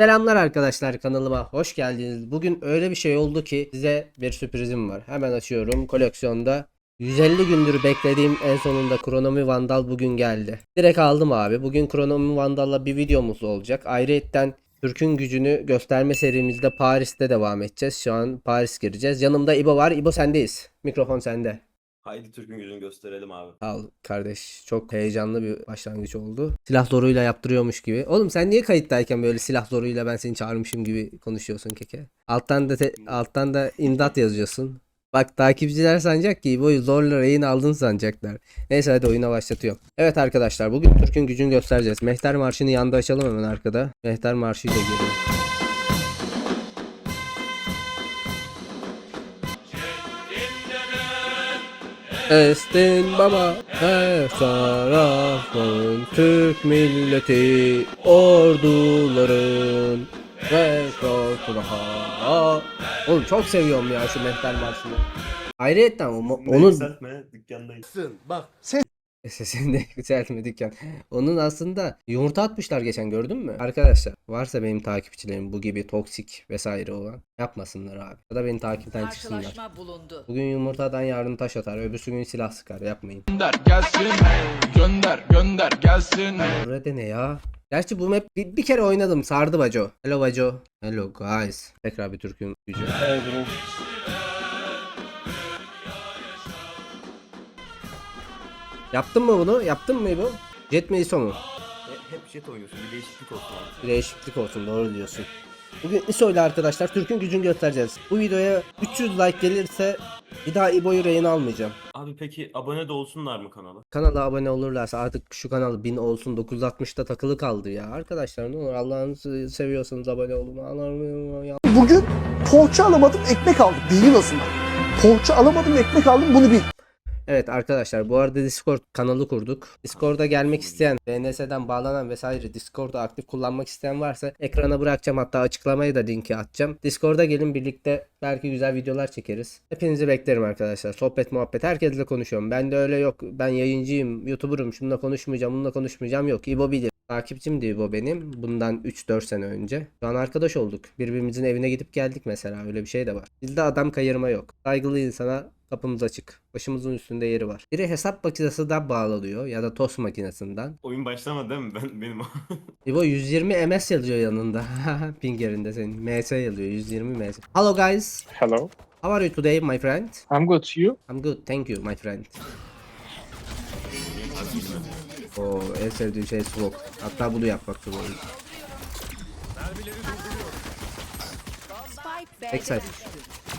Selamlar arkadaşlar kanalıma hoş geldiniz. Bugün öyle bir şey oldu ki size bir sürprizim var. Hemen açıyorum. Koleksiyonda 150 gündür beklediğim en sonunda Kronomi Vandal bugün geldi. Direkt aldım abi. Bugün Kronomi Vandal'la bir videomuz olacak. Ayrıyetten Türk'ün gücünü gösterme serimizde Paris'te devam edeceğiz. Şu an Paris gireceğiz. Yanımda İbo var. İbo sendeyiz. Mikrofon sende. Haydi Türk'ün gücünü gösterelim abi. Al kardeş çok heyecanlı bir başlangıç oldu. Silah zoruyla yaptırıyormuş gibi. Oğlum sen niye kayıttayken böyle silah zoruyla ben seni çağırmışım gibi konuşuyorsun keke? Alttan da te- alttan da imdat yazıyorsun. Bak takipçiler sanacak ki bu zorla rehin aldın sanacaklar. Neyse hadi oyuna başlatıyorum. Evet arkadaşlar bugün Türk'ün gücünü göstereceğiz. Mehter Marşı'nı yanda açalım hemen arkada. Mehter Marşı ile geliyor. Estin baba her tarafın Türk milleti orduların ve korkulaha Oğlum çok seviyorum ya şu mehter marşını. Ayrıyetten o- Onu yükseltme dükkandayız. sesini de yükseltme dükkan. Onun aslında yumurta atmışlar geçen gördün mü? Arkadaşlar varsa benim takipçilerim bu gibi toksik vesaire olan yapmasınlar abi. Ya da beni takipten çıksınlar. Karşılaşma bulundu. Bugün yumurtadan yarın taş atar, öbürsü gün silah sıkar. Yapmayın. Gönder gelsin Gönder gönder gelsin Burada ne ya? Gerçi bu map bir, bir kere oynadım. Sardı Baco. Hello Baco. Hello guys. Tekrar bir Türk'ün gücü. Yaptın mı bunu? Yaptın mı bu? Jet mi ISO mu? E, hep jet oynuyorsun bir değişiklik olsun abi. Bir değişiklik olsun doğru diyorsun. Bugün ISO ile arkadaşlar Türk'ün gücünü göstereceğiz. Bu videoya 300 like gelirse bir daha İbo'yu rehin almayacağım. Abi peki abone de olsunlar mı kanala? Kanala abone olurlarsa artık şu kanal 1000 olsun 960'ta takılı kaldı ya. Arkadaşlar ne olur Allah'ınızı seviyorsanız abone olun. Allah'ım ya. Bugün poğaça alamadım ekmek aldım. Değil aslında. Poğaça alamadım ekmek aldım bunu bil. Evet arkadaşlar bu arada Discord kanalı kurduk. Discord'a gelmek isteyen, DNS'den bağlanan vesaire Discord'u aktif kullanmak isteyen varsa ekrana bırakacağım hatta açıklamaya da linki atacağım. Discord'a gelin birlikte belki güzel videolar çekeriz. Hepinizi beklerim arkadaşlar. Sohbet muhabbet herkesle konuşuyorum. Ben de öyle yok. Ben yayıncıyım, YouTuber'ım. Şununla konuşmayacağım, bununla konuşmayacağım. Yok. İbo bilir. Takipçimdi İbo benim. Bundan 3-4 sene önce. Şu an arkadaş olduk. Birbirimizin evine gidip geldik mesela. Öyle bir şey de var. Bizde adam kayırma yok. Saygılı insana kapımız açık. Başımızın üstünde yeri var. Biri hesap makinesinden bağlanıyor ya da tost makinesinden. Oyun başlamadı değil mi? Ben benim o. İbo 120 MS yazıyor yanında. Pingerinde senin. MS yazıyor 120 MS. Hello guys. Hello, How are you today my friend? I'm good. You? I'm good. Thank you my friend. O en sevdiğim şey smoke. Hatta bunu yapmak zorunda. Spike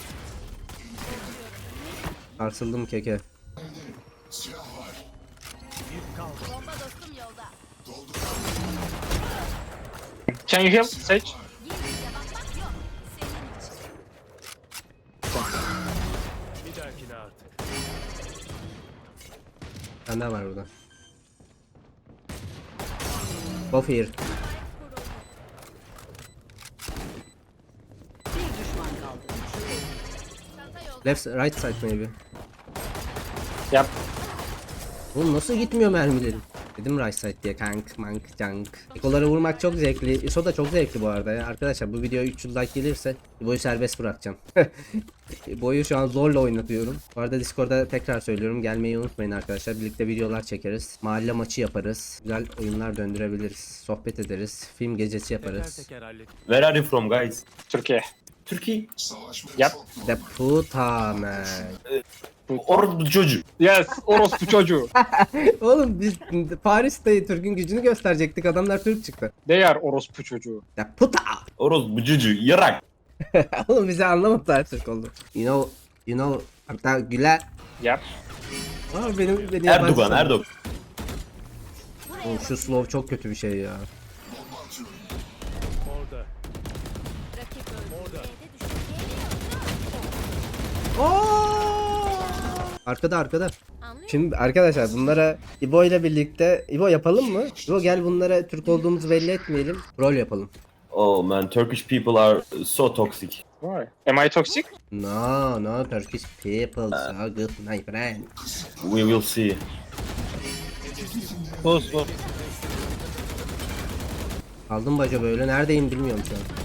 Sarsıldım keke. Can you heal? Bir tane daha var burada. Both here. Bir düşman kaldı. Left, right side maybe. Yep. Oğlum nasıl gitmiyor mermilerin? Dedim right side diye kank mank junk. Ekoları vurmak çok zevkli. ISO da çok zevkli bu arada ya. Arkadaşlar bu videoya 300 like gelirse boyu serbest bırakacağım. boyu şu an zorla oynatıyorum. Bu arada Discord'da tekrar söylüyorum. Gelmeyi unutmayın arkadaşlar. Birlikte videolar çekeriz. Mahalle maçı yaparız. Güzel oyunlar döndürebiliriz. Sohbet ederiz. Film gecesi yaparız. Where are you from guys? Türkiye. Türkiye. Yep. De puta man. Ordu çocuğu. Yes, orospu çocuğu. Oğlum biz Paris'te Türk'ün gücünü gösterecektik. Adamlar Türk çıktı. Are orospu çocuğu. De puta. Orospu çocuğu. Yarak. Oğlum bize anlamadılar Türk oldu. You know, you know, hatta Güler. Yep. Aa benim beni Erdoğan Erdoğan. Oğlum şu slow çok kötü bir şey ya. Arkada arkada. Şimdi arkadaşlar bunlara İbo ile birlikte İbo yapalım mı? İbo gel bunlara Türk olduğumuzu belli etmeyelim. Rol yapalım. Oh man Turkish people are so toxic. Why? Am I toxic? No, no Turkish people so good my friend. We will see. Aldım baca böyle. Neredeyim bilmiyorum şu an.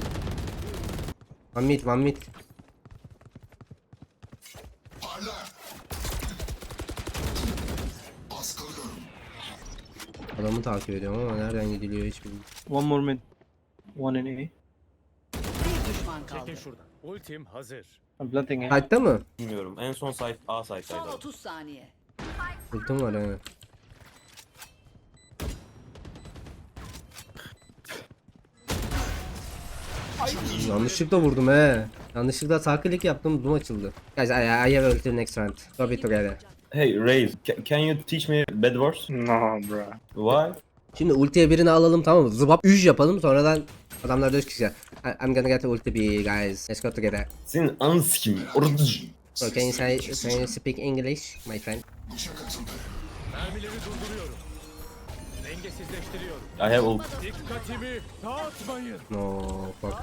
One mid, one mid. Adamı takip ediyorum ama nereden gidiliyor hiç bilmiyorum. One more mid. One in A. Bir düşman kaldı. Ultim hazır. I'm planting A. Mı? Bilmiyorum. En son site A Son site'daydı. 30 saniye. Ultim var evet. Yanlışlıkla vurdum he. Yanlışlıkla sağ klik yaptım zoom açıldı. Guys I, I have ulti next round. Go be together. Hey ca- can you teach me bad words? No bro. Why? Şimdi ultiye birini alalım tamam mı? Zıbap 3 yapalım sonradan adamlar 4 kişi. I- I'm gonna get the ulti B guys. Let's go together. Senin anı sikim. Orada So can you say can you speak English my friend? Mermileri durduruyorum. I have ult. Dikkatimi dağıtmayın. No fuck.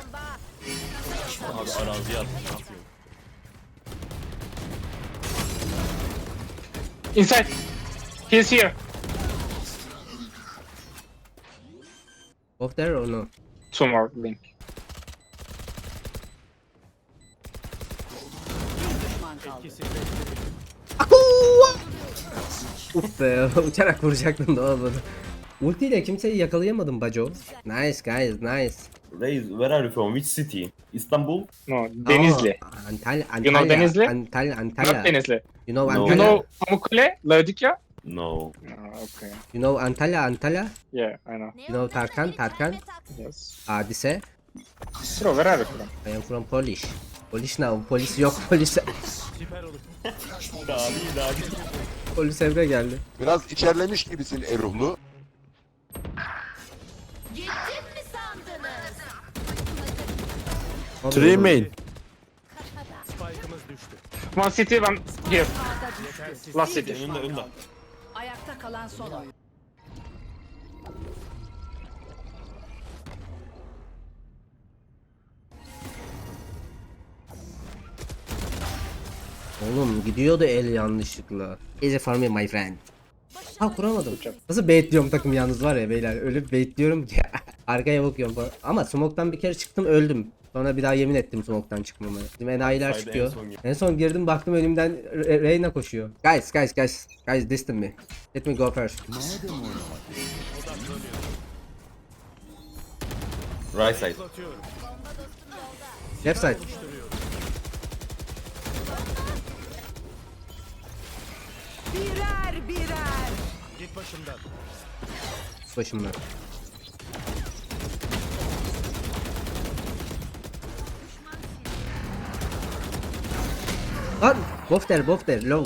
Abi araziye attım. ne yapayım? Inside. He's here. Off there or no? Two more link. Kaldı. Uf be uçarak vuracaktım da olmadı. Ultiyle kimseyi yakalayamadım baco. Nice guys nice. Raze, where are you from? Which city? İstanbul? No, Denizli. Aa, Antalya, Antalya, You know Denizli? Antalya, Antalya. Not Denizli. You know No. You Antalya? know Pamukkale? Laodikya? No. Oh, okay. You know Antalya, Antalya? Yeah, I know. You know Tarkan, Tarkan? Yes. Hadise? Bro, where are you from? I am from Polish. Polish now, polis yok, polis. Polis Emre geldi. Biraz içerlemiş gibisin Eruhlu. Three main. Spike'ımız düştü. One city, one here. Last city. Önünde önünde. Ayakta kalan son oyun. Oğlum gidiyordu el yanlışlıkla. Easy for me my friend. Ha kuramadım. Nasıl baitliyorum takım yalnız var ya beyler. Öyle baitliyorum ki. Arkaya bakıyorum falan. Ama smoke'tan bir kere çıktım öldüm. Sonra bir daha yemin ettim smoke'tan çıkmama. Bizim enayiler Sayda çıkıyor. en son girdim. En son girdim baktım önümden Re- Reyna koşuyor. Guys guys guys. Guys distance me. Let me go first. Right side. Left side. Birer birer. Git başımdan. Başımdan. Low.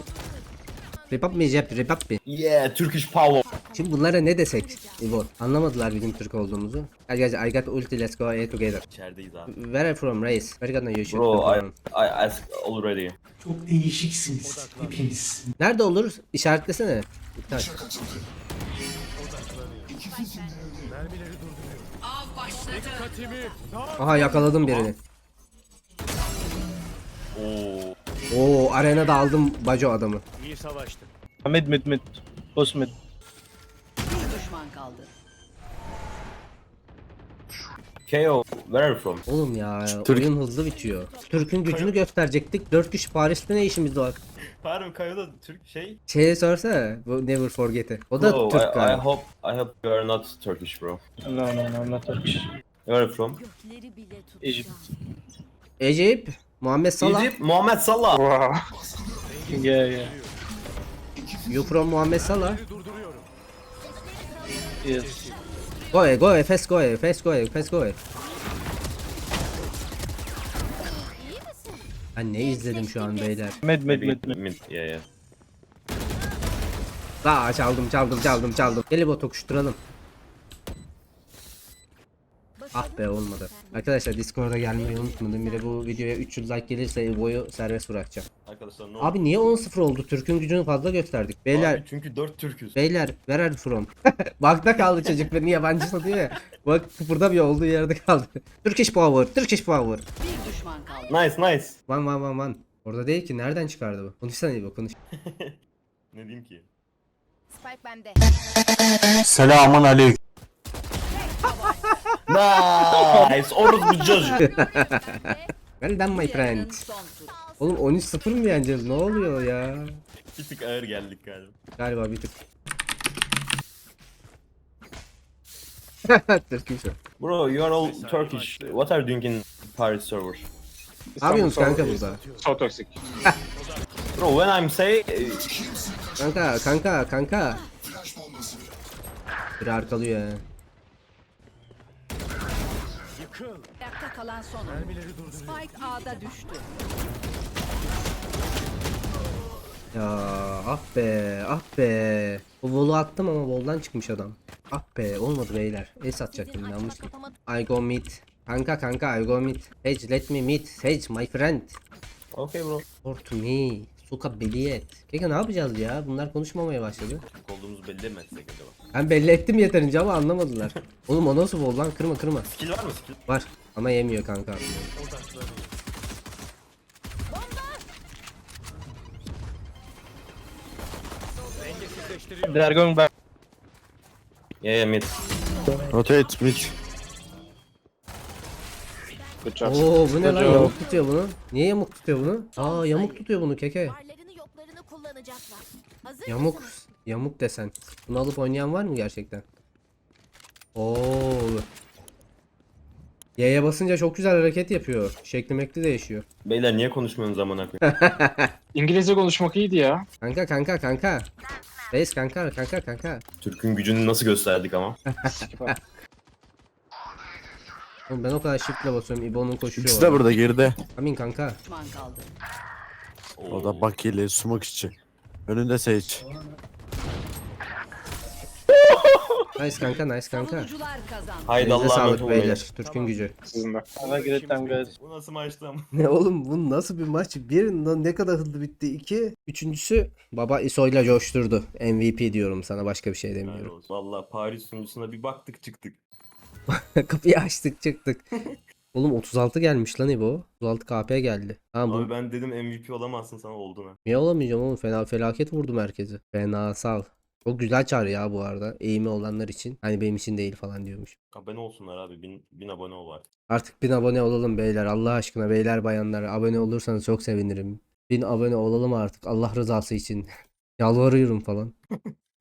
Rip up me Jep rip up me. Yeah, Turkish power. Şimdi bunlara ne desek İbo? Anlamadılar bizim Türk olduğumuzu. Hadi guys I got ulti let's go A together. İçerideyiz abi. Where are you from race? Where gonna you shoot? Bro, I? I asked already. Çok değişiksiniz hepiniz. Nerede olur? İşaretlesene. İptal. Mermileri durduruyorum. Av başladı. Dikkatimi. Aha yakaladım birini. Oo. Oo arenada aldım baco adamı. İyi savaştı. Mid, mid, mid. Post mid. Bir düşman kaldı. KO, where are you from? Oğlum ya oyun hızlı bitiyor. Türk'ün gücünü gösterecektik. 4 kişi Paris'te ne işimiz var? Harbi Kayo da Türk şey. Şeye sorsana. Bu Never Forget'i. O da I, Türk I galiba. hope I hope you are not Turkish, bro. No, no, no, I'm not Turkish. Where are you from? Egypt. Ecep. Muhammed Salah. Egypt, Muhammed Salah. Wow. Yeah, yeah. You from Muhammed Salah. Durduruyorum. Yes. Go away, go away, fast go away, fast go away, fast go away. Ben ne izledim şu an beyler? Mid, mid, mid, mid. Mid, yeah, yeah. Aa çaldım çaldım çaldım çaldım. Gel bu tokuşturalım. Ah be olmadı. Arkadaşlar Discord'a gelmeyi unutmadım. Bir de bu videoya 300 like gelirse Evo'yu serbest bırakacağım. Arkadaşlar ne Abi niye 10-0 oldu? Türk'ün gücünü fazla gösterdik. Beyler Abi çünkü 4 Türküz. Beyler where are you from? Bakta kaldı çocuk beni yabancı sanıyor ya. Bak kıpırdamıyor olduğu yerde kaldı. Turkish power, Turkish power. Bir düşman kaldı. Nice, nice. One one one one. Orada değil ki nereden çıkardı bu? Konuşsana iyi bak konuş. Ne diyeyim ki? Spike bende. Selamun aleyküm. Nice. Orospu çocuk. Well done my friend. Oğlum 13-0 mı yeneceğiz? Ne oluyor ya? Bir tık ağır geldik galiba. Galiba bir tık. Türk'üm şu. Bro, you are all Turkish. What are you doing in Paris server? Ne yapıyorsunuz kanka burada? So toxic. Bro, when I'm say... Kanka kanka kanka. Biri arkalıyor ya. Yıkıl. Ayakta kalan son. Mermileri durduruyor. Spike A'da düştü. Ya ah be ah be. O volu attım ama voldan çıkmış adam. Ah be olmadı beyler. El satacaktım yanlış. I go mid. Kanka kanka I go mid. Sage let me mid. Sage my friend. Okay bro. Or to me. Suka beliyet. Kanka ne yapacağız ya? Bunlar konuşmamaya başladı. Türk olduğumuzu belli mi etsek acaba? Ben belli ettim yeterince ama anlamadılar. Oğlum o nasıl vol lan? Kırma kırma. Skill var mı skill? Var ama yemiyor kanka. Dengesizleştiriyor. They are going back. Yeah, yeah mid. Rotate mid. Job. Oo bu ne lan yamuk tutuyor bunu. Niye yamuk tutuyor bunu? Aa yamuk tutuyor bunu keke. Varlarını yoklarını kullanacaklar. Hazır Yamuk. mısınız? Yamuk desen. Bunu alıp oynayan var mı gerçekten? Oo. Y'ye basınca çok güzel hareket yapıyor. Şekli mekli değişiyor. Beyler niye konuşmuyorsunuz amına koyayım? İngilizce konuşmak iyiydi ya. Kanka kanka kanka. Reis kanka kanka kanka. Türk'ün gücünü nasıl gösterdik ama? Oğlum ben o kadar shiftle basıyorum. İbo'nun koşuyor. İkisi de burada geride. Amin kanka. Düşman kaldı. O da bakili sumak içi. Önünde Sage. Nice kanka nice kanka. Savunucular kazandı. Haydi Elinize Allah'a sağlık emanet olun beyler. Türk'ün gücü. Sizin de. Have a great time guys. Bu nasıl maçtı ama? Ne oğlum bu nasıl bir maç? Bir ne kadar hızlı bitti. İki. Üçüncüsü baba İso'yla coşturdu. MVP diyorum sana başka bir şey demiyorum. Valla Paris sunucusuna bir baktık çıktık. Kapıyı açtık çıktık. Oğlum 36 gelmiş lan İbo. 36 KP geldi. Ha bu Abi ben dedim MVP olamazsın sana oldun ha. niye olamayacağım oğlum? Fena felaket vurdum herkesi. Fena sal. Çok güzel çağrı ya bu arada. Eğimi olanlar için. Hani benim için değil falan diyormuş. Abone olsunlar abi. Bin, bin abone ol artık. Artık 1000 abone olalım beyler. Allah aşkına beyler bayanlar abone olursanız çok sevinirim. 1000 abone olalım artık Allah rızası için. Yalvarıyorum falan.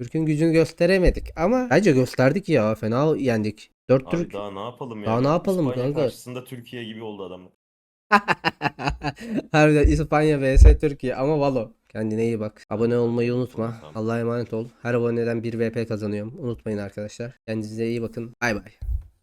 Türk'ün gücünü gösteremedik ama bence gösterdik ya. Fena yendik. 4 Abi Türk. daha ne yapalım ya? Daha ne yapalım İspanya kanka? karşısında Türkiye gibi oldu adamlar. Harbiden İspanya vs Türkiye ama Valo. Kendine iyi bak. Abone olmayı unutma. Tamam. Allah'a emanet ol. Her aboneden 1 VP kazanıyorum. Unutmayın arkadaşlar. Kendinize iyi bakın. Bay bay.